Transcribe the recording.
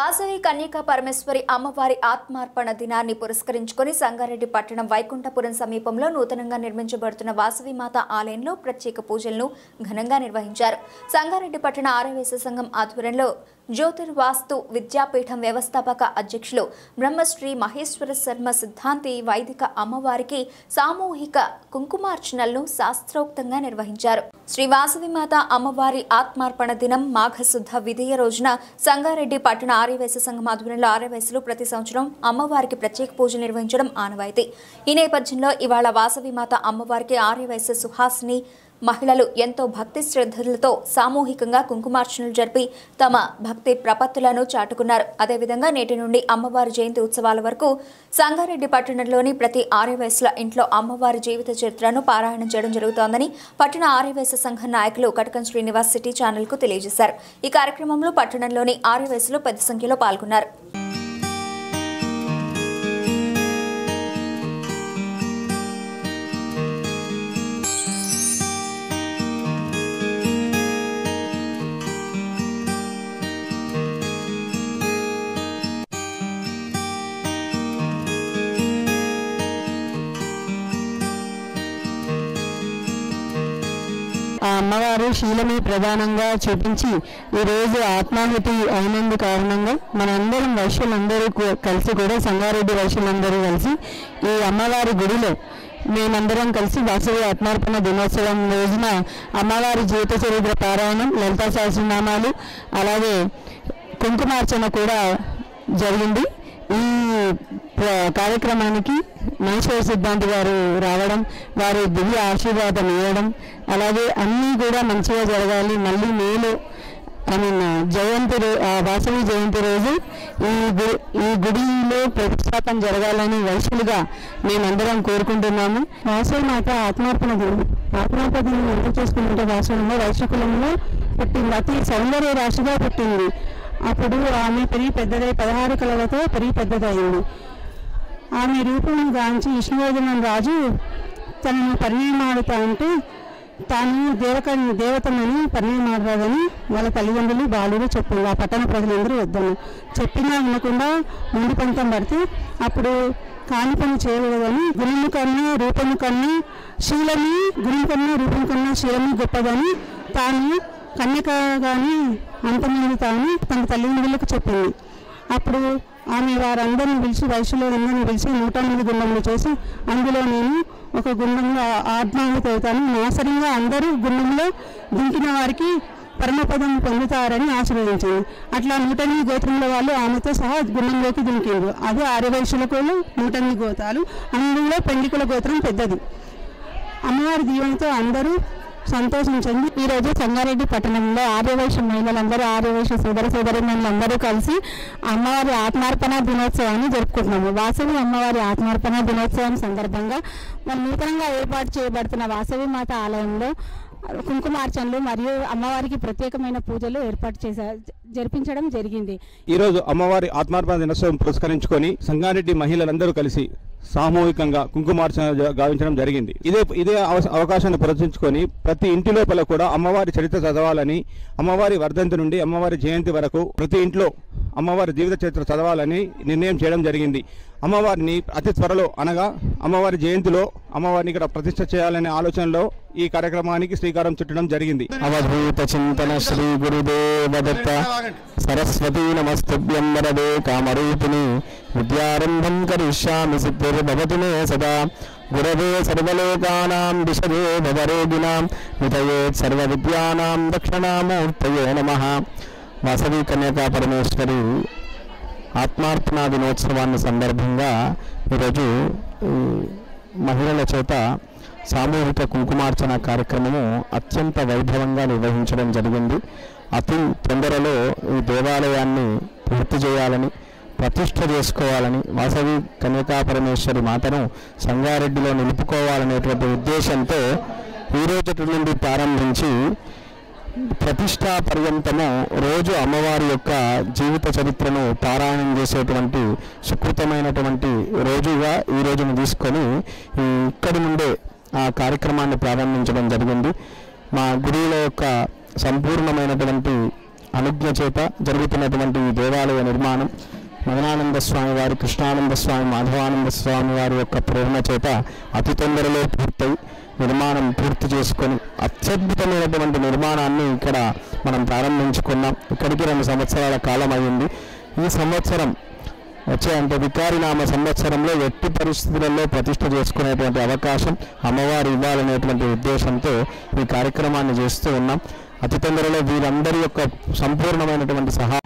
వాసవి కన్యకా పరమేశ్వరి అమ్మవారి ఆత్మార్పణ దినాన్ని పురస్కరించుకొని సంగారెడ్డి పట్టణం వైకుంఠపురం సమీపంలో నూతనంగా నిర్మించబడుతున్న వాసవి మాత ఆలయంలో ప్రత్యేక పూజలను ఘనంగా నిర్వహించారు. సంగారెడ్డి పట్టణ ఆరవేశ సంఘం ఆధ్వర్యంలో జ్యోతిర్వాస్తు విద్యాపీఠం వ్యవస్థాపక అధ్యక్షులు బ్రహ్మశ్రీ మహేశ్వర శర్మ సిద్ధాంతి వైదిక అమ్మవారికి సామూహిక కుంకుమార్చనలను శాస్త్రోక్తంగా నిర్వహించారు. శ్రీ వాసవిమాత అమ్మవారి ఆత్మార్పణ దినం మాఘశుద్ధ విధియ రోజున సంగారెడ్డి పట్టణ ఆర్యవేశ సంఘం ఆధ్వర్యంలో ఆర్యవేశలు ప్రతి సంవత్సరం అమ్మవారికి ప్రత్యేక పూజలు నిర్వహించడం ఆనవాయితీ. ఈ నేపథ్యంలో ఇవాళ వాసవిమాత అమ్మవారికి ఆర్యవేశ సుహాసిని మహిళలు ఎంతో భక్తి శ్రద్ధలతో సామూహికంగా కుంకుమార్చనలు జరిపి తమ భక్తి ప్రపత్తులను చాటుకున్నారు. అదేవిధంగా నేటి నుండి అమ్మవారి జయంతి ఉత్సవాల వరకు సంగారెడ్డి పట్టణంలోని ప్రతి ఆర్యవయసుల ఇంట్లో అమ్మవారి జీవిత చరిత్రను పారాయణం చేయడం జరుగుతోందని పట్టణ ఆర్యవయస సంఘ నాయకులు కటకం శ్రీనివాస్ సిటీ ఛానల్కు తెలియజేశారు. ఈ కార్యక్రమంలో పట్టణంలోని ఆర్యవయసులు పెద్ద సంఖ్యలో పాల్గొన్నారు. ఆ అమ్మవారు శీలమే ప్రధానంగా చూపించి ఈ రోజు ఆత్మాహుతి అయినందు కారణంగా మనందరం వైశ్యులందరూ కలిసి కూడా సంగారెడ్డి వైశ్యులందరూ కలిసి ఈ అమ్మవారి గుడిలో మేమందరం కలిసి వాసవి ఆత్మార్పణ దినోత్సవం రోజున అమ్మవారి జీవిత చరిత్ర పారాయణం లలితా సహస్రనామాలు అలాగే కుంకుమార్చన కూడా జరిగింది. ఈ కార్యక్రమానికి మహేశ్వర సిద్ధాంతి గారు రావడం వారు దివ్య ఆశీర్వాదం ఇవ్వడం అలాగే అన్నీ కూడా మంచిగా జరగాలి. మళ్ళీ మేలు ఐ మీన్ జయంతి వాసవి జయంతి రోజు ఈ ఈ గుడిలో ప్రతిష్టాపన జరగాలని వైశ్యులుగా మేమందరం కోరుకుంటున్నాము. వాసవి మాత ఆత్మార్పణ దినం. ఆత్మార్పణ దినం ఎంత చేసుకుంటే వాసవంలో వైశ్యకులంలో పుట్టింది. అతి సౌందర్య రాశిగా పుట్టింది. అప్పుడు ఆమె పెరిగి పెద్దదై పదహారు కళలతో పెరిగి పెద్దదైంది. ఆమె రూపం గాంచి విష్ణువర్ధనం రాజు తనను పరిణయమాడుతా అంటే తాను దేవక దేవతమని పరిణయమాడరాదని వాళ్ళ తల్లిదండ్రులు బాలుడు చెప్పింది ఆ పట్టణ ప్రజలందరూ వద్దాను చెప్పినా వినకుండా ముందు పంతం పడితే అప్పుడు కాని పని చేయకూడదని గుణము కన్నా రూపము కన్నా శీలము గుణం కన్నా రూపం కన్నా శీలము గొప్పదని తాను కన్యకగాని అంతమంది తాను తన తల్లిదండ్రులకు చెప్పింది. అప్పుడు ఆమె వారందరిని పిలిచి వయసులో అందరిని పిలిచి నూట ఎనిమిది గుండములు చేసి అందులో నేను ఒక గుండంలో ఆత్మాహుతి అవుతాను నాసరిగా అందరూ గుండంలో దింకిన వారికి పరమపదం పొందుతారని ఆశీర్వదించింది. అట్లా నూట ఎనిమిది వాళ్ళు ఆమెతో సహా గుండంలోకి దింకిండ్రు అదే ఆర్యవైశ్యులకు నూట ఎనిమిది గోతాలు. అందులో పెండికుల గోత్రం పెద్దది. అమ్మవారి దీవెనతో అందరూ సంతోషించండి. ఈరోజు సంగారెడ్డి పట్టణంలో ఆర్యవైశ్య మహిళలందరూ ఆర్యవైశ్య సోదర సోదరిమణులందరూ కలిసి అమ్మవారి ఆత్మార్పణ దినోత్సవాన్ని జరుపుకుంటున్నాము. వాసవి అమ్మవారి ఆత్మార్పణ దినోత్సవం సందర్భంగా మన నూతనంగా ఏర్పాటు చేయబడుతున్న వాసవి మాత ఆలయంలో కుంకుమార్చనలు మరియు అమ్మవారికి ప్రత్యేకమైన పూజలు ఏర్పాటు చేశా జరిపించడం జరిగింది. ఈరోజు అమ్మవారి ఆత్మార్పణ దినోత్సవం పురస్కరించుకొని సంగారెడ్డి మహిళలందరూ కలిసి సామూహికంగా కుంకుమార్చన గావించడం జరిగింది. ఇదే ఇదే అవ- అవకాశాన్ని ప్రదర్శించుకొని ప్రతి ఇంటి లోపల కూడా అమ్మవారి చరిత్ర చదవాలని అమ్మవారి వర్ధంతి నుండి అమ్మవారి జయంతి వరకు ప్రతి ఇంట్లో అమ్మవారి జీవిత చరిత్ర చదవాలని నిర్ణయం చేయడం జరిగింది. అమ్మవారిని అతి త్వరలో అనగా అమ్మవారి జయంతిలో అమ్మవారిని ఇక్కడ ప్రతిష్ట చేయాలనే ఆలోచనలో ఈ కార్యక్రమానికి శ్రీకారం చుట్టడం జరిగింది. అవధూత చింతన శ్రీ గురుదేవ దత్త సరస్వతి నమస్తుభ్యం వరదే కామరూపిణి. విద్యారంభం కరిష్యామి సిద్ధిర్భవతు మే సదా. గురవే సర్వలోకానాం దిశదే భవరోగిణాం సర్వ విద్యానాం దక్షిణామూర్తయే నమః. వాసవి కన్యకా పరమేశ్వరి ఆత్మార్పణ దినోత్సవాన్ని సందర్భంగా ఈరోజు మహిళల చేత సామూహిక కుంకుమార్చన కార్యక్రమము అత్యంత వైభవంగా నిర్వహించడం జరిగింది. అతి తొందరలో ఈ దేవాలయాన్ని పూర్తి చేయాలని ప్రతిష్ట చేసుకోవాలని వాసవి కన్యకా పరమేశ్వరి మాతను సంగారెడ్డిలో నిలుపుకోవాలనేటువంటి ఉద్దేశంతో ఈ రోజు నుండి ప్రారంభించి ప్రతిష్టా పర్యంతము రోజు అమ్మవారి యొక్క జీవిత చరిత్రను పారాయణం చేసేటువంటి సుకృతమైనటువంటి రోజుగా ఈ రోజును తీసుకొని ఇక్కడి నుండే ఆ కార్యక్రమాన్ని ప్రారంభించడం జరిగింది. మా గురువుల యొక్క సంపూర్ణమైనటువంటి అనుజ్ఞ చేత జరుగుతున్నటువంటి ఈ దేవాలయ నిర్మాణం మదనానంద స్వామి వారి కృష్ణానంద స్వామి మాధవానంద స్వామి వారి యొక్క ప్రేరణ చేత అతి తొందరలో పూర్తయి. నిర్మాణం పూర్తి చేసుకొని అత్యద్భుతమైనటువంటి నిర్మాణాన్ని ఇక్కడ మనం ప్రారంభించుకున్నాం. ఇక్కడికి రెండు సంవత్సరాల కాలం అయింది ఈ సంవత్సరం వచ్చే అంటే వికారినామ సంవత్సరంలో ఎట్టి పరిస్థితులలో ప్రతిష్ట చేసుకునేటువంటి అవకాశం అమ్మవారు ఇవ్వాలనేటువంటి ఉద్దేశంతో ఈ కార్యక్రమాన్ని చేస్తూ ఉన్నాం. అతి తొందరలో వీరందరి యొక్క సంపూర్ణమైనటువంటి సహాయ